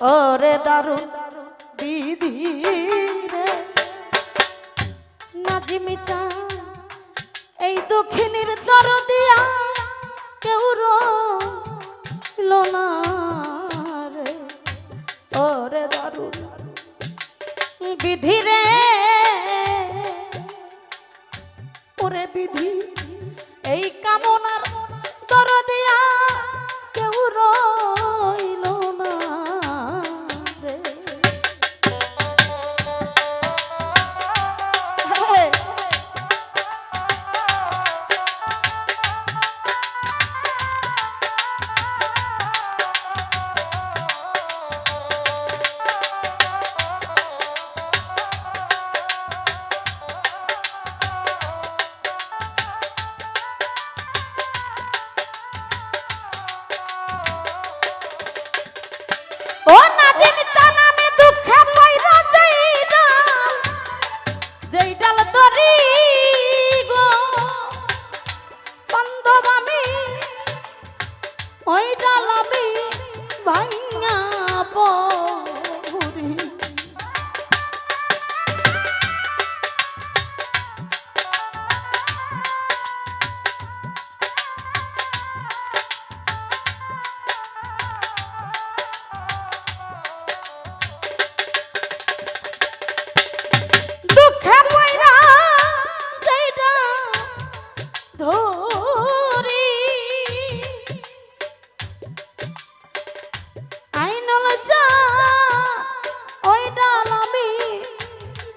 ওরে দারুণ বিধি রে। নাজিমি চান এই দক্ষিণীর দরদিয়া কেউ রইল না রে। ওরে দারুণ বিধি রে। ওরে বিধি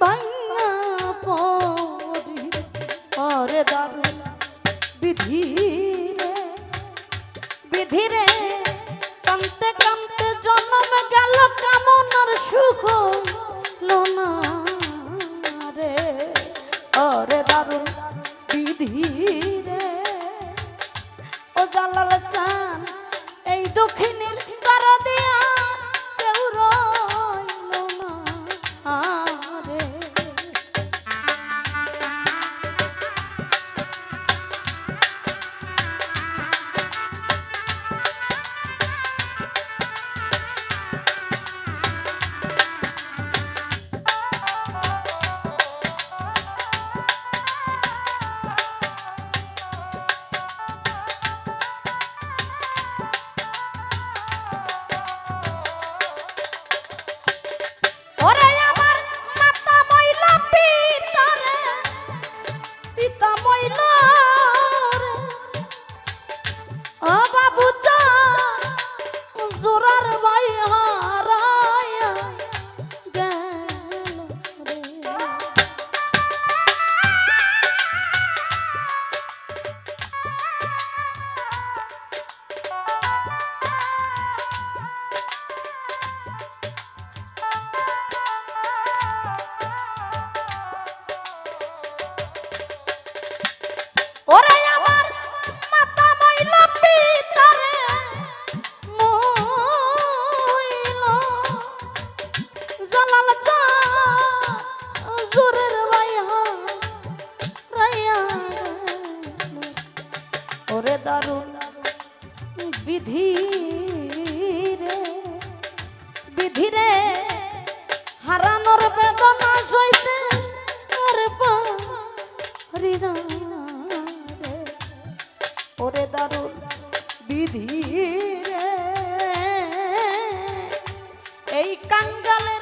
ভাঙা পড়ি ওরে দারুণ বিধি রে বিধি জন্ম গেল কামনার সুখ লোনা রে ওরে দারুণ বিধি পিতা মইলা দারুণ বিধি রে বিধি রে হারানোর বেদনা সইতে আর পারি না। ওরে দারুণ বিধি রে এই কাঙ্গালের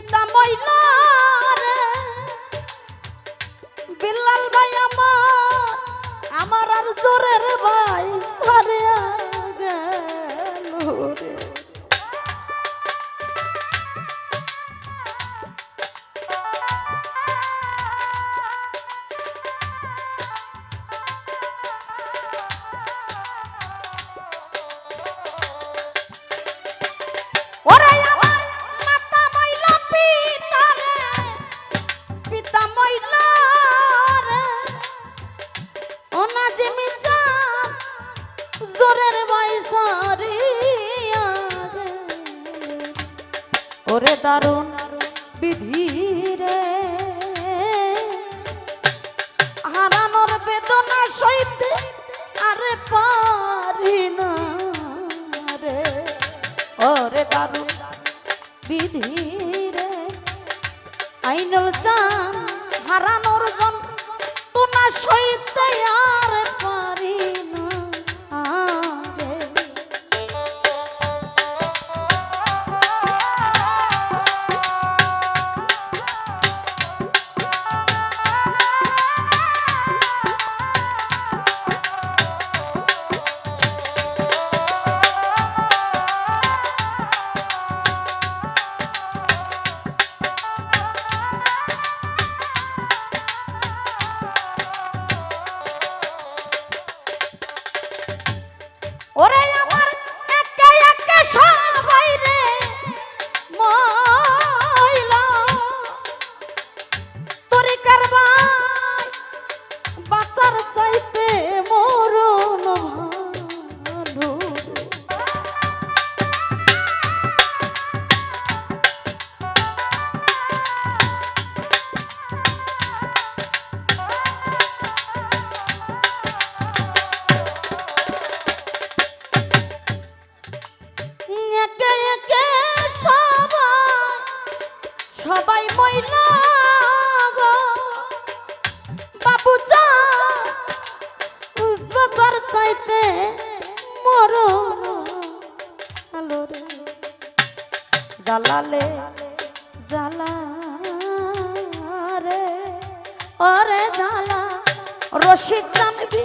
পিতা মইলা রে বিল্লাল ভাই আমার আমার আর জোরের ভাই সারিয়া। দারুণ বিধি রে। হারানোর বেদনা সইতে আরে পারি না রে। ওরে দারুণ বিধি রে। আইনল চান হারানোর জালালে জালা রে। ওরে জালা রশি টানবি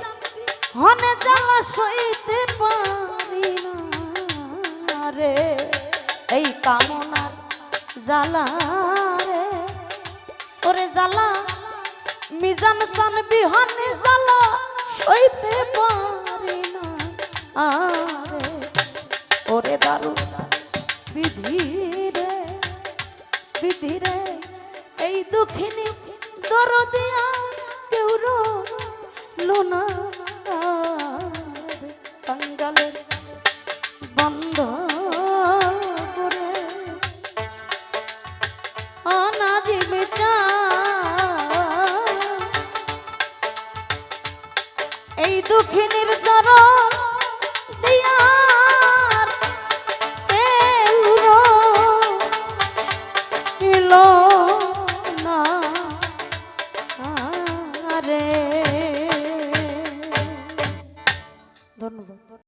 হনে জ্বালা সইতে পারি না রে। এই কামনার জ্বালা রে। ওরে জ্বালা, মিজান সান বিহনে জ্বালা সইতে পারি না। আরে